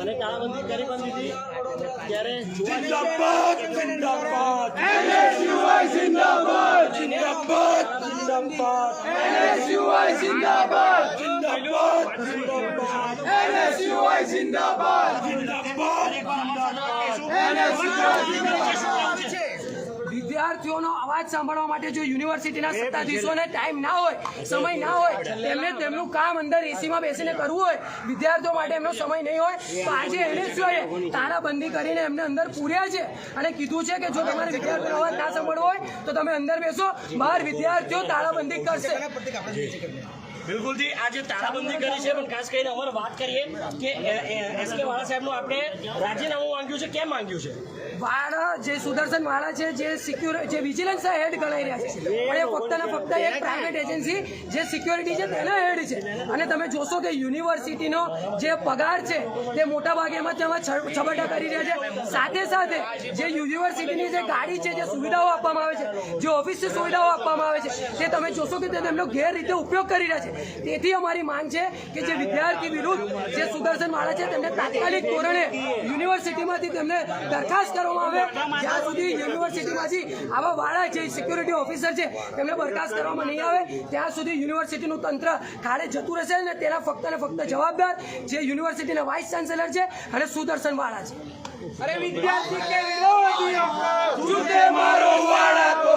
અને તાળાબંધી કરી પણ દીધી ત્યારે જિંદાબાદ જિંદાબાદ એનએસયુઆઈ જિંદાબાદ જિંદાબાદ જિંદાબાદ એનએસયુઆઈ જિંદાબાદ જિંદાબાદ જિંદાબાદ એનએસયુઆઈ જિંદાબાદ જિંદાબાદ જિંદાબાદ એનએસયુઆઈ જિંદાબાદ અવાજ સાંભળવા માટે જો યુનિવર્સિટીના સત્તાધીશોને ટાઈમ ના હોય સમય ના હોય તેમને તેમનું કામ અંદર એસીમાં બેસીને કરવું હોય વિદ્યાર્થીઓ માટે એમનો સમય નહીં હોય તો આજે એનએસયુએ તાળાબંધી કરીને એમને અંદર પૂર્યા છે અને કીધું છે કે જો તમારે વિદ્યાર્થીઓ અવાજ ના સાંભળવો હોય તો તમે અંદર બેસો બહાર વિદ્યાર્થીઓ તાળાબંધી કરશે. બિલકુલ જી આજે તાળાબંધી કરી છે પણ ખાસ કરીને અમારે વાત કરીએ કે એસ કે વાળા સાહેબનું આપણે રાજીનામું માંગ્યું છે કેમ માંગ્યું છે? વાળા જે સુદર્શન વાળા છે જે સિક્યુર જે વિજિલન્સ હેડ ગણાઈ રહ્યા છે. પણ એ ફક્ત ને ફક્ત એક પ્રાઇવેટ એજન્સી જે સિક્યોરિટી છે તેનો હેડ છે. અને તમે જોશો કે યુનિવર્સિટીનો જે પગાર છે તે મોટા ભાગે એમાં તેમાં છ- છબરડા કરી રહ્યા છે. સાથે સાથે જે યુનિવર્સિટીની જે ગાડી છે જે સુવિધાઓ આપવામાં આવે છે જે ઓફિસની સુવિધાઓ આપવામાં આવે છે તે તમે જોશો કે તે તેમનો ગેરરીતે ઉપયોગ કરી રહ્યા છે. તેથી અમારી માંગ છે કે જે વિદ્યાર્થી વિરુદ્ધ જે સુદર્શન વાળા છે તેમને તાત્કાલિક ધોરણે યુનિવર્સિટીમાંથી તેમને દરખાસ્ત કરવામાં આવે. જ્યાં સુધી યુનિવર્સિટીમાંથી આવા વાળા જે સિક્યુરિટી ઓફિસર છે તેમને બરખાસ્ત કરવામાં નહીં આવે ત્યાં સુધી યુનિવર્સિટીનું તંત્ર ખાડે જતું રહેશે અને તેના ફક્ત ને ફક્ત જવાબદાર જે યુનિવર્સિટીના વાઇસ ચાન્સેલર છે અને સુદર્શન વાળા છે. અરે વિદ્યાર્થી કે વિરોધીઓ મારો વાળા તો.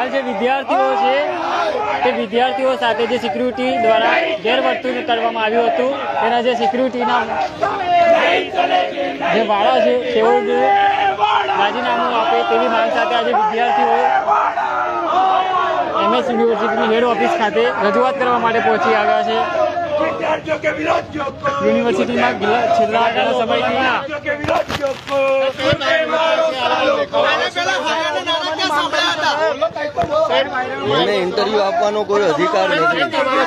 હાલ જે વિદ્યાર્થીઓ છે તે વિદ્યાર્થીઓ સાથે જે સિક્યુરિટી દ્વારા ગેરવર્તણૂક કરવામાં આવ્યું હતું તેના જે સિક્યુરિટીના જે વાળા છે તેઓ રાજીનામું આપે તેવી માંગ સાથે આજે વિદ્યાર્થીઓ એમએસ યુનિવર્સિટીની હેડ ઓફિસ ખાતે રજૂઆત કરવા માટે પહોંચી આવ્યા છે. યુનિવર્સિટીમાં છેલ્લા સમયથી એને ઇન્ટરવ્યુ આપવાનો કોઈ અધિકાર નથી. ઇન્ટરવ્યુ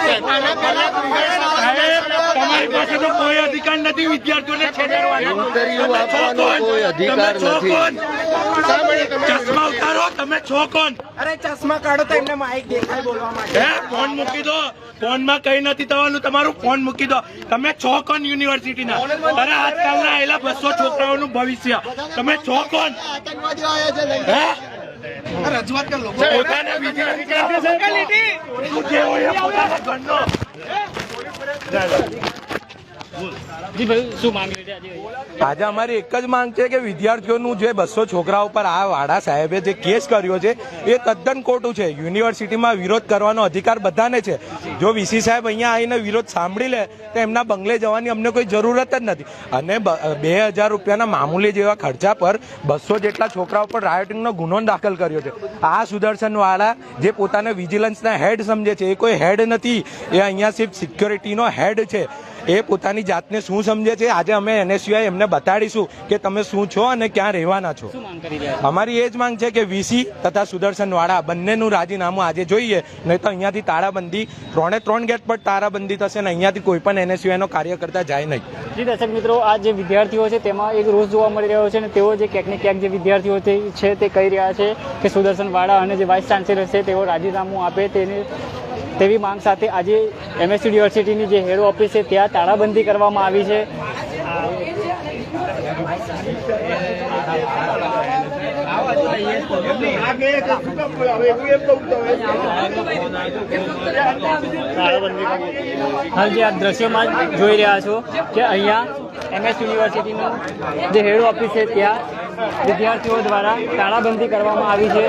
આપવાનો ચશ્મા ઉતારો તમે છો કોણ? અરે ચશ્મા કાઢો તો ફોન મૂકી દો. ફોનમાં નથી થવાનું તમારું ફોન મૂકી દો. તમે છો કોણ યુનિવર્સિટી ના અરે આજકાલના આયેલા બસો છોકરાઓનું ભવિષ્ય. તમે છો કોણ? હે? રજૂઆત કે લોકો. પોતાના જી ભાઈ શું માંગે આજે અમારી એક જ માંગ છે કે વિદ્યાર્થીઓનું જે બસો છોકરા ઉપર આ વાડા સાહેબે જે કેસ કર્યો છે, એ તદ્દન ખોટું છે. યુનિવર્સિટીમાં વિરોધ કરવાનો અધિકાર બધાને છે. જો વીસી સાહેબ અહીંયા આવીને વિરોધ સાંભળી લે, તો એમના બંગલે જવાની અમને કોઈ જરૂરત જ નથી. અને બે હજાર રૂપિયાના મામૂલી જેવા ખર્ચા પર બસો જેટલા છોકરાઓ પર રાયોટિંગનો ગુનો દાખલ કર્યો છે. આ સુદર્શનવાળા જે પોતાને વિજિલન્સના હેડ સમજે છે, એ કોઈ હેડ નથી. એ અહીંયા સિર્ફ સિક્યોરિટીનો હેડ છે. એ પોતાની જાતને શું સમજે છે? આજે અમે એનએસયુઆઈ એમને બતાડીશું કે તમે શું છો અને ક્યાં રહેવાના છો. અમારી એ જ માંગ છે કે વીસી તથા સુદર્શન વાળા બંનેનું રાજીનામું આજે જોઈએ. નહીં તો અહીંયાથી તારાબંધી ત્રણે ત્રણ ગેટ પર તારાબંધી થશે ને અહીંયાથી કોઈ પણ એનએસયુઆઈ કાર્ય કાર્યકર્તા જાય નહીં. જી દર્શક મિત્રો આ જે વિદ્યાર્થીઓ છે તેમાં એક રોષ જોવા મળી રહ્યો છે અને તેઓ જે ક્યાંક ને ક્યાંક જે વિદ્યાર્થીઓ છે તે કહી રહ્યા છે કે સુદર્શન વાળા અને જે વાઇસ ચાન્સેલર છે તેઓ રાજીનામું આપે તેને તેવી માંગ સાથે આજે એમએસ યુનિવર્સિટીની જે હેડ ઓફિસ છે ત્યાં તાળાબંધી કરવામાં આવી છે. હાલ જે આ દ્રશ્યમાં જોઈ રહ્યા છો કે અહીંયા એમએસ યુનિવર્સિટીનું જે હેડ ઓફિસ છે ત્યાં વિદ્યાર્થીઓ દ્વારા તાળાબંધી કરવામાં આવી છે.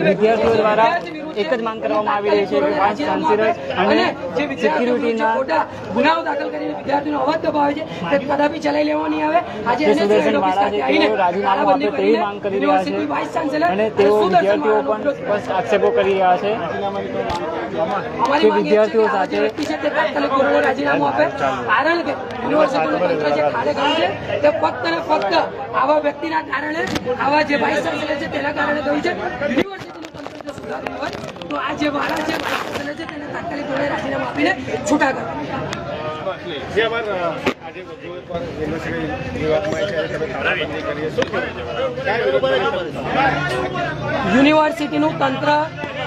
વિદ્યાર્થીઓ દ્વારા એક જ માંગ કરવામાં આવી રહી છે કે વાઇસ ચાન્સેલર અને જે સિક્યુરિટીના ગુનાઓ દાખલ કરીને વિદ્યાર્થીનો અવાજ દબાવે છે તે કદાપી ચલાવી લેવાની આવે. આજે સુદર્શન વાળા છે તેઓ રાજીનામું આપે તેવી માંગ કરી રહ્યા યુનિવર્સિટી છે અને તેઓ વિદ્યાર્થીઓ પણ સ્પષ્ટ આક્ષેપો કરી રહ્યા છે. કે વિદ્યાર્થીઓ સાથે રાજીનામું આપે. કારણ કે યુનિવર્સિટીનું તંત્ર જે ખાડે ગયું છે તે ફક્ત ને ફક્ત આવા વ્યક્તિના કારણે આવા જે વાઇસ ચાન્સેલર છે તેના કારણે ગયું છે. યુનિવર્સિટીનું તંત્ર જો સુધારવું હોય તો આ જે વાળા છે તેને તાત્કાલિક ધોરણે રાજીનામું આપીને છૂટા યુનિવર્સિટીનું તંત્ર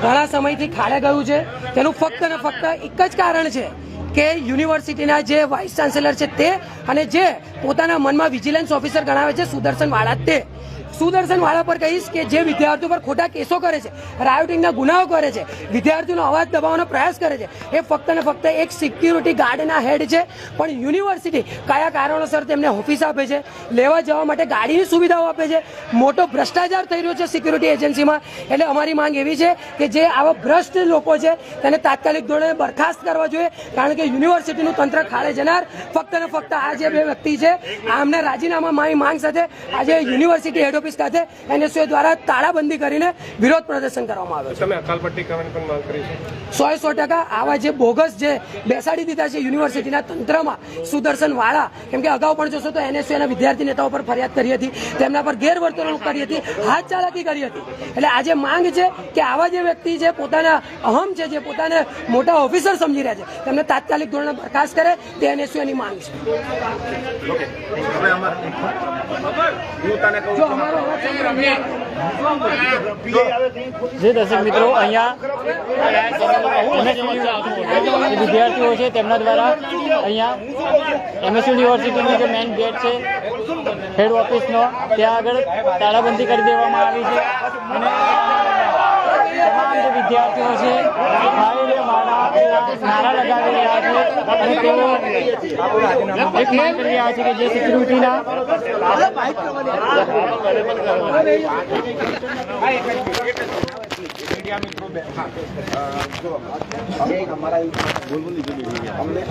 ઘણા સમયથી ખાડે ગયું છે. તેનું ફક્ત ને ફક્ત એક જ કારણ છે કે યુનિવર્સિટીના જે વાઇસ ચાન્સેલર છે તે અને જે પોતાના મનમાં વિજિલન્સ ઓફિસર ગણાવે છે સુદર્શન વાળા તે. સુદર્શન વાળા પર કહીશ કે જે વિદ્યાર્થીઓ પર ખોટા કેસો કરે છે, રાયોટિંગના ગુનાઓ કરે છે, વિદ્યાર્થીઓનો અવાજ દબાવવાનો પ્રયાસ કરે છે, એ ફક્ત ને ફક્ત એક સિક્યુરિટી ગાર્ડના હેડ છે, પણ યુનિવર્સિટી કયા કારણોસર તેમને ઓફિસ આપે છે, લેવા જવા માટે ગાડીની સુવિધાઓ આપે છે, મોટો ભ્રષ્ટાચાર થઈ રહ્યો છે સિક્યુરિટી એજન્સીમાં એટલે અમારી માંગ એવી છે કે જે આવા ભ્રષ્ટ લોકો છે, તેને તાત્કાલિક ધોરણે બરખાસ્ત કરવા જોઈએ, કારણ કે યુનિવર્સિટીનું તંત્ર ખાડે જનાર, ફક્ત ને ફક્ત આ જે બે વ્યક્તિ છે આમને રાજીનામા મારી માંગ સાથે આજે યુનિવર્સિટી હેડ ઓફિસ ખાતે એનએસયુ દ્વારા તાળાબંધી કરીને વિરોધ પ્રદર્શન કરવામાં આવ્યો છે. તમે અકાલપટ્ટી કરવાની પણ માંગ કરી છે. સો સો ટકા આવા જે બોગસ જે બેસાડી દીધા છે યુનિવર્સિટીના તંત્રમાં સુદર્શન વાળા કેમ કે અગાઉ પણ જોશો તો એનએસયુના વિદ્યાર્થી નેતાઓ પર ફરિયાદ કરી હતી તેમના પર ગેરવર્તણૂક કરી હતી હાથ ચાલાકી કરી હતી. એટલે આજે માંગ છે કે આવા જે વ્યક્તિ છે પોતાના અહમ છે જે પોતાને મોટા ઓફિસર સમજી રહ્યા છે તેમને તાત્કાલિક ધોરણે બરખાસ્ત કરે તે એનએસયુની માંગ છે. જો અમારો. જે દર્શક મિત્રો અહીંયા વિદ્યાર્થીઓ છે, તેમના દ્વારા અહીંયા એમએસ યુનિવર્સિટીની જે મેઇન ગેટ છે હેડ ઓફિસનો ત્યાં આગળ તાળાબંધી કરી દેવામાં આવી છે. અને તમામ જે વિદ્યાર્થીઓ છે નારા લગાવી રહ્યા છે અને તેઓ એક માંગ કરી રહ્યા છે કે જે સિક્યુરિટીના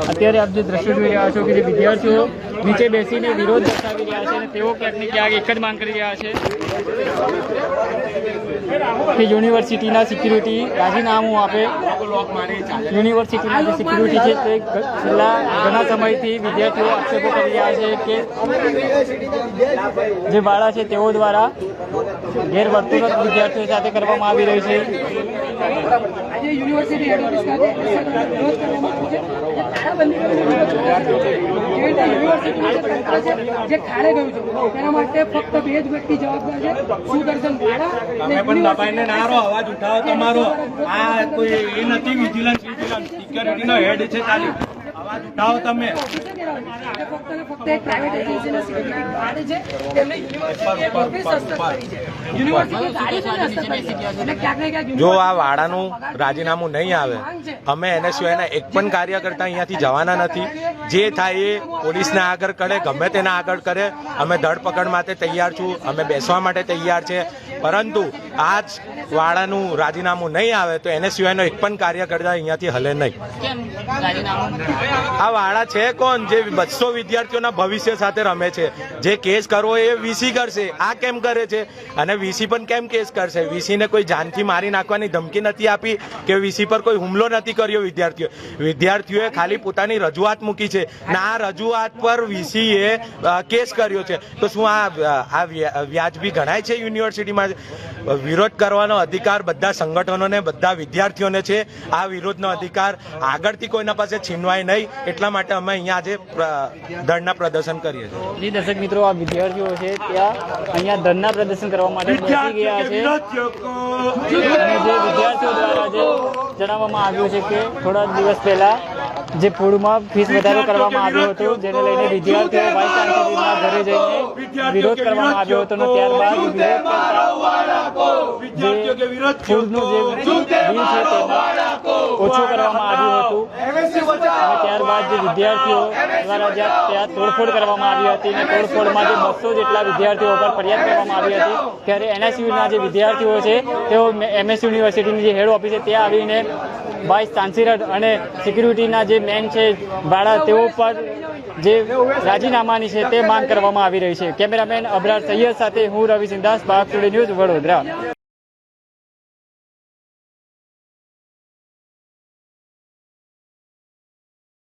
અત્યારે આપ જે દ્રશ્યો જોઈ રહ્યા છો કે જે વિદ્યાર્થીઓ નીચે બેસીને વિરોધ દર્શાવી રહ્યા છે અને તેઓ ક્યાંક ક્યાંક એક જ માંગ કરી રહ્યા છે. કે યુનિવર્સિટીના સિક્યુરિટી, રાજીનામું આપે. યુનિવર્સિટીના સિક્યુરિટી છે તે છેલ્લા ઘણા સમયથી વિદ્યાર્થીઓ આક્ષેપો કરી રહ્યા છે કે જે બાળા છે તેઓ દ્વારા ગેરવર્તણૂક વિદ્યાર્થીઓ સાથે કરવામાં આવી રહી છે. આજે યુનિવર્સિટી હેડ ઓફિસ ખાતે વિરોધ કરવામાં આવ્યો છે. તાળાબંધી કરવામાં આવ્યો છે. જે ખાડે ગયું છે તેના માટે ફક્ત બે જ વ્યક્તિ જવાબદાર છે સુદર્શન તમે પણ દબાઈને ના રહો અવાજ ઉઠાવો તમારો. આ કોઈ એ નથી વિજિલન્સ વિજિલન્સ. સિક્યોરિટીનો હેડ છે ખાલી અવાજ ઉઠાવો તમે. જો આ વાડાનું રાજીનામું નહીં આવે અમે એને સિવાયના એક પણ કાર્યકર્તા અહીંયાથી જવાના નથી. જે થાય એ પોલીસને આગળ કરે ગમે તેના આગળ કરે. અમે ધરપકડ માટે તૈયાર છું. અમે બેસવા માટે તૈયાર છે. પરંતુ આજ વાડાનું રાજીનામું નહીં આવે તો એનએસયુઆઈનો એક પણ કાર્યકર્તા અહીંયાથી હલે નહીં. આ વાળા છે કોણ? જે બસો વિદ્યાર્થીઓના ભવિષ્ય સાથે રમે છે. જે કેસ કરવો એ વીસી કરશે. આ કેમ કરે છે? અને વીસી પણ કેમ કેસ કરશે? વીસીને કોઈ જાનથી મારી નાખવાની ધમકી નથી આપી કે વીસી પર કોઈ હુમલો નથી કર્યો વિદ્યાર્થીઓ? વિદ્યાર્થીઓએ ખાલી પોતાની રજૂઆત મૂકી છે. ને આ રજૂઆત પર વીસીએ કેસ કર્યો છે. તો શું આ આ વ્યાજબી ગણાય છે યુનિવર્સિટીમાં વિરોધ કરવાનો અધિકાર બધા સંગઠનોને બધા વિદ્યાર્થીઓને છે. આ વિરોધનો અધિકાર આગળથી કોઈના પાસે છીનવાય નહીં. એટલા માટે અમે અહીંયા આજે ધરના પ્રદર્શન કરીએ છીએ. દર્શક મિત્રો આ વિદ્યાર્થીઓ છે ત્યાં અહીંયા ધરના પ્રદર્શન કરવા માટે ગયા છે. અને જે વિદ્યાર્થીઓ દ્વારા જે જણાવવામાં આવ્યું છે કે થોડા દિવસ પહેલા જે ફૂડમાં ફીસ વધારો કરવામાં આવ્યો હતો જેને લઈને વિદ્યાર્થીઓ વાઇસ ચાન્સેલરના ઘરે જઈને વિરોધ કરવામાં આવ્યો હતો અને ત્યારબાદ કરતા વિદ્યાર્થીઓ કે વિરોધ ફૂડનું જે ઓછું કરવામાં આવ્યું હતું. અને ત્યારબાદ જે વિદ્યાર્થીઓ દ્વારા ત્યાં તોડફોડ કરવામાં આવી હતી અને તોડફોડમાં જે બસો જેટલા વિદ્યાર્થીઓ પર ફરિયાદ કરવામાં આવી હતી. ત્યારે એનએસયુના જે વિદ્યાર્થીઓ છે તેઓ એમએસ યુનિવર્સિટીની જે હેડ ઓફિસ છે ત્યાં આવીને વાઇસ ચાન્સેલર અને સિક્યુરિટીના જે મેન છે બાળા તેઓ પર જે રાજીનામાની છે તે માંગ કરવામાં આવી રહી છે. કેમેરામેન અબરાર સૈયદ સાથે હું રવિ સિંધાસ બાગ ન્યૂઝ વડોદરા.